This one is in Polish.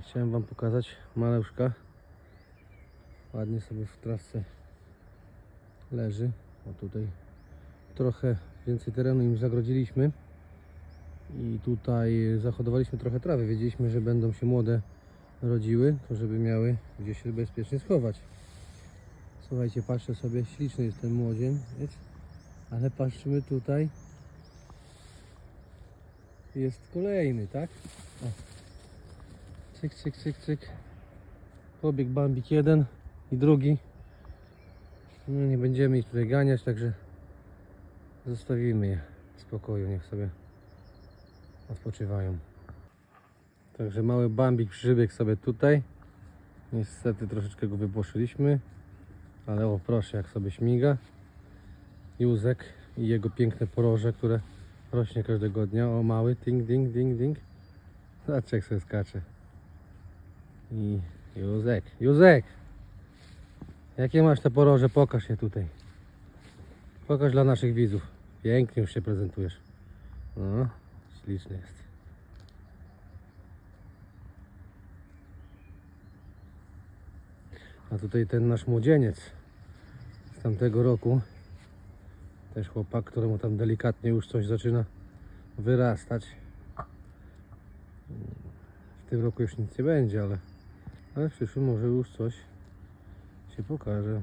Chciałem Wam pokazać maleuszka. Ładnie sobie w trawce leży. O tutaj trochę więcej terenu im zagrodziliśmy. I tutaj zahodowaliśmy trochę trawy. Wiedzieliśmy, że będą się młode rodziły, to żeby miały gdzie się bezpiecznie schować. Słuchajcie, patrzę sobie, śliczny jest ten młodzieniec, ale patrzymy tutaj. Jest kolejny, tak? O. Cyk, cyk, cyk, cyk. Pobieg bambik jeden i drugi. No nie będziemy ich tutaj ganiać, także zostawimy je w spokoju, niech sobie odpoczywają. Także mały bambik przybiegł sobie tutaj. Niestety troszeczkę go wypłoszyliśmy, ale o proszę jak sobie śmiga. Józek i jego piękne poroże, które rośnie każdego dnia. O mały, ding, ding, ding, ding. Zobaczcie jak sobie skacze. I Józek, Józek! Jakie masz te poroże? Pokaż je tutaj. Pokaż dla naszych widzów. Pięknie już się prezentujesz. No, śliczny jest. A tutaj ten nasz młodzieniec z tamtego roku. Też chłopak, któremu tam delikatnie już coś zaczyna wyrastać. W tym roku już nic nie będzie, ale, ale w przyszłym może już coś się pokaże.